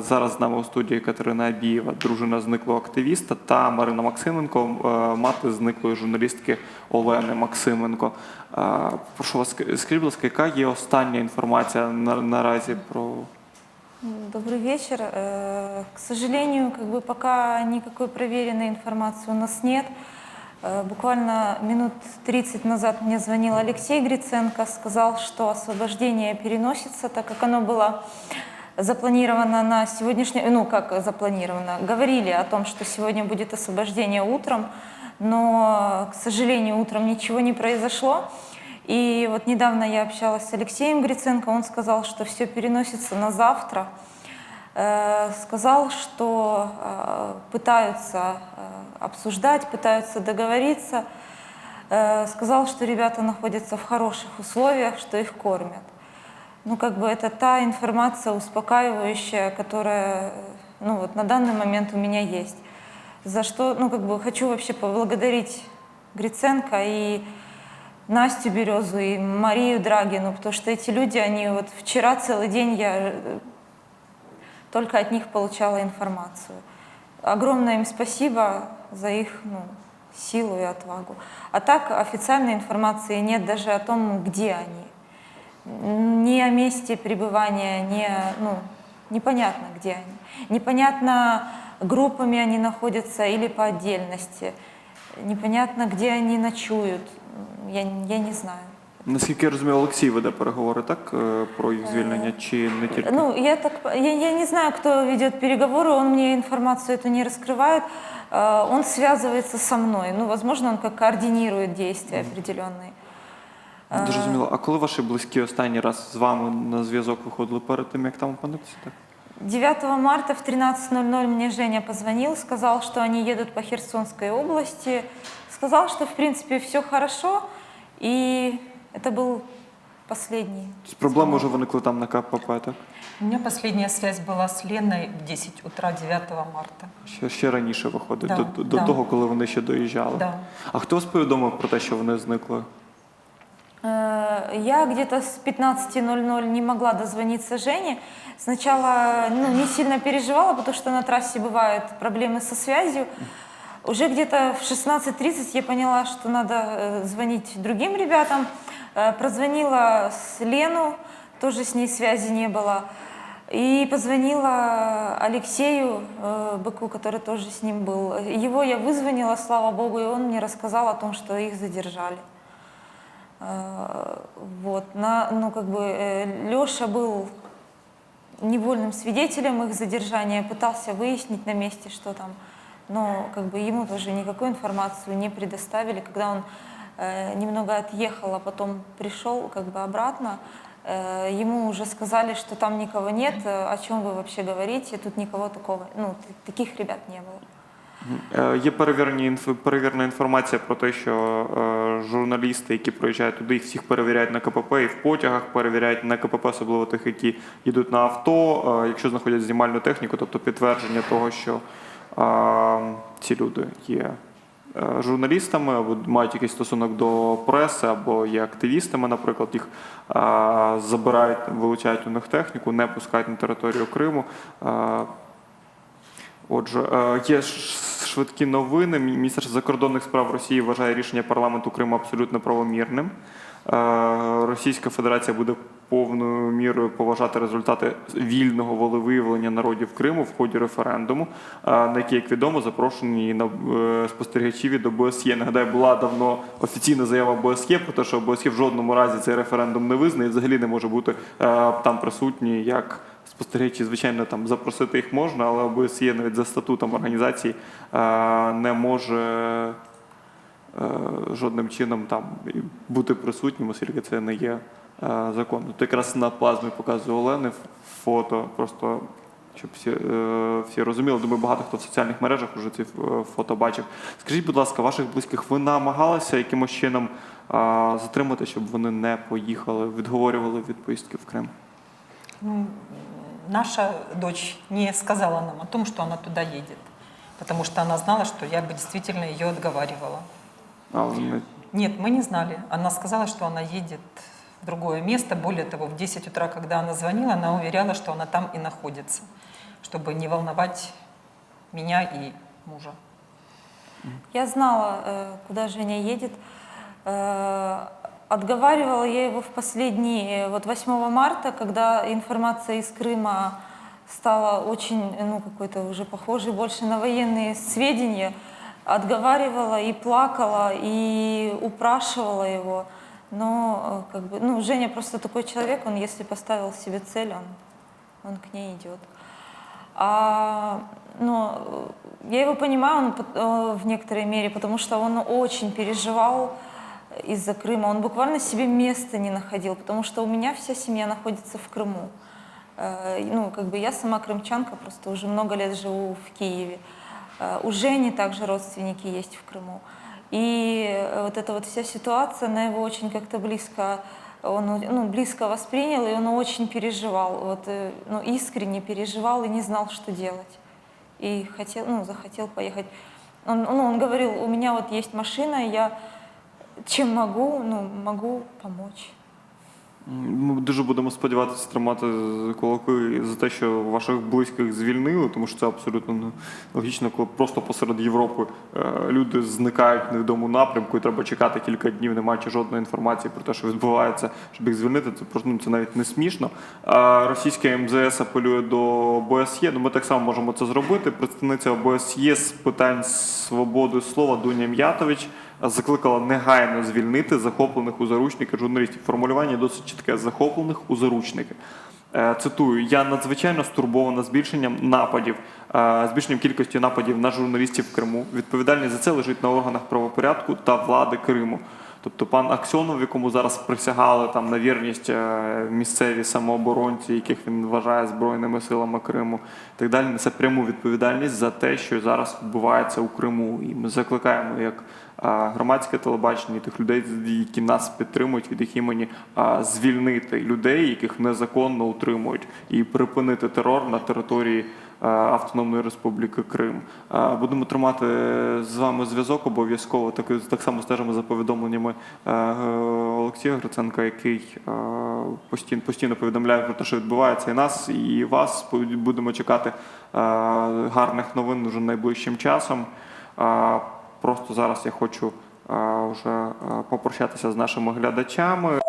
зараз з нами у студії Катерина Абієва, дружина зниклого активіста, та Марина Максименко, е, мати зниклої журналістки Олени Максименко. Е, Прошу вас, ск- скажіть, будь ласка, яка є остання інформація на, наразі про Добрый вечер. Э, К сожалению, как бы пока никакой проверенной информации у нас нет. Э, Буквально минут 30 назад мне звонил Алексей Гриценко, сказал, что освобождение переносится, так как оно было запланировано на сегодняшний, ну как запланировано, говорили о том, что сегодня будет освобождение утром, но, к сожалению, утром ничего не произошло. И вот недавно я общалась с Алексеем Гриценко, он сказал, что все переносится на завтра. Э, Сказал, что э, пытаются э, обсуждать, пытаются договориться. Сказал, что ребята находятся в хороших условиях, что их кормят. Ну, как бы это та информация успокаивающая, которая, ну, вот на данный момент у меня есть. За что, ну, как бы хочу вообще поблагодарить Гриценко и Настю Березу и Марию Драгину, потому что эти люди, они вот вчера целый день я э, только от них получала информацию. Огромное им спасибо за их ну, силу и отвагу. А так официальной информации нет даже о том, где они Ни о месте пребывания, ни о- ну, непонятно, где они. Непонятно, группами они находятся или по отдельности. Непонятно, где они ночуют. Я, я не знаю. наскільки я розумію, Олексій веде переговори, так е, про їх звільнення, чи не тільки? Ну, я так, я, я не знаю, кто ведет переговоры, он мне информацию эту не раскрывает. Э, Он связывается со мной. Ну, возможно, он как координирует действия определенные. Дуже зрозуміло. А коли ваші близькі останній раз з вами на зв'язок виходили перед тим, як там опинитися? Так? 9 марта в 13.00 мне Женя позвонил, сказал, что они едут по Херсонской области. Сказал, что, в принципе, все хорошо. И это был последний. Тобто Проблеми вже виникли там на КПП, так? У меня последняя связь была с Леной в 10 утра 9 марта. Ще, ще раніше виходить, Да, до, до да. того, коли вони ще доїжджали. Да. А хто вас повідомив про те, що вони зникли? Э, Я где-то с 15.00 не могла дозвониться Жене. Сначала ну, не сильно переживала, потому что на трассе бывают проблемы со связью. Уже где-то в 16.30 я поняла, что надо э, звонить другим ребятам. Э, Прозвонила с Лену, тоже с ней связи не было. И позвонила Алексею э, Быку, который тоже с ним был. Его я вызвонила, слава богу, и он мне рассказал о том, что их задержали. Э, Вот, на, ну, как бы Леша был невольным свидетелем их задержания, пытался выяснить на месте, что там, но как бы ему тоже никакой информацию не предоставили. Когда он э, немного отъехал, а потом пришел как бы обратно, э, ему уже сказали, что там никого нет, э, о чем вы вообще говорите, тут никого такого, ну, т- таких ребят не было. Е, Є перевірені інф- перевірена інформація про те, що е, журналісти, які приїжджають туди, їх всіх перевіряють на КПП і в потягах перевіряють на КПП, особливо тих, які їдуть на авто, е, якщо знаходять знімальну техніку, тобто підтвердження того, що е, ці люди є е, журналістами або мають якийсь стосунок до преси, або є активістами, наприклад, їх забирають, вилучають у них техніку, не пускають на територію Криму. Отже, є ш- швидкі новини. Мі- Міністерство закордонних справ Росії вважає рішення парламенту Криму абсолютно правомірним. Е, Російська Федерація буде повною мірою поважати результати вільного волевиявлення народів Криму в ході референдуму, е, на який, як відомо, запрошені на е, спостерігачі від ОБСЄ. Нагадаю, була давно офіційна заява ОБСЄ про те, що ОБСЄ в жодному разі цей референдум не визнає, і взагалі не може бути там присутні як спостерігачі, звичайно, там запросити їх можна, але ОБСЄ навіть за статутом організації е, не може е, жодним чином там бути присутнім, оскільки це не є е, законно. Тут якраз на плазмі показує Олени фото, просто щоб всі, всі розуміли. Думаю, багато хто в соціальних мережах вже ці фото бачив. Скажіть, будь ласка, ваших близьких ви намагалися якимось чином затримати, щоб вони не поїхали, відговорювали від поїздки в Крим? Наша дочь не сказала нам о том, что она туда едет, потому что она знала, что я бы действительно ее отговаривала. А, вони Нет, мы не знали. Она сказала, что она едет в другое место. Более того, в 10 утра, когда она звонила, она уверяла, что она там и находится. чтобы не волновать меня и мужа. Я знала, э, куда Женя едет. Э, Отговаривала я его в последние, вот 8 марта, когда информация из Крыма стала очень, ну, какой-то уже похожей больше на военные сведения, отговаривала и плакала, и упрашивала его. Но, э, как бы, ну, Женя просто такой человек, он, если поставил себе цель, он, он к ней идет. А, но э, я его понимаю он, э, в некоторой мере, потому что он очень переживал из-за Крыма. Он буквально себе места не находил, потому что у меня вся семья находится в Крыму. Э, Ну, как бы я сама крымчанка, просто уже много лет живу в Киеве. Э, У Жени также родственники есть в Крыму. И э, вот эта вот вся ситуация, она его очень как-то близко, он ну, близко воспринял, и он очень переживал, вот, ну, искренне переживал и не знал, что делать. И хотел, ну, захотел поехать. Он, ну, он говорил, у меня вот есть машина, я чем могу, ну, могу помочь. Ми дуже будемо сподіватися тримати кулаки за те, що ваших близьких звільнили, тому що це абсолютно ну, логічно, коли просто посеред Європи е, люди зникають в невідому напрямку, і треба чекати кілька днів, не маючи жодної інформації про те, що відбувається, щоб їх звільнити. Це просто ну, це навіть не смішно. А російське МЗС апелює до ОБСЄ. Ну ми так само можемо це зробити. Представниця ОБСЄ з питань свободи слова Дуня М'ятович закликала негайно звільнити захоплених у заручники журналістів. Формулювання досить чітке захоплених у заручники. Е, Цитую: я надзвичайно стурбована збільшенням нападів, е, збільшенням кількості нападів на журналістів в Криму. Відповідальність за це лежить на органах правопорядку та влади Криму. Тобто пан Аксьонов, якому зараз присягали там на вірність е, місцеві самооборонці, яких він вважає збройними силами Криму, і так далі, несе пряму відповідальність за те, що зараз відбувається у Криму. І ми закликаємо як е, громадське телебачення, тих людей, які нас підтримують від їх імені, е, звільнити людей, яких незаконно утримують, і припинити терор на території. Е, Автономної Республіки Крим. Е, Будемо тримати з вами зв'язок обов'язково. Так, так само стежимо за повідомленнями е, Олексія Гриценка, який постійно, постійно повідомляє про те, що відбувається і нас, і вас. Будемо чекати гарних новин вже найближчим часом. Просто зараз я хочу вже попрощатися з нашими глядачами.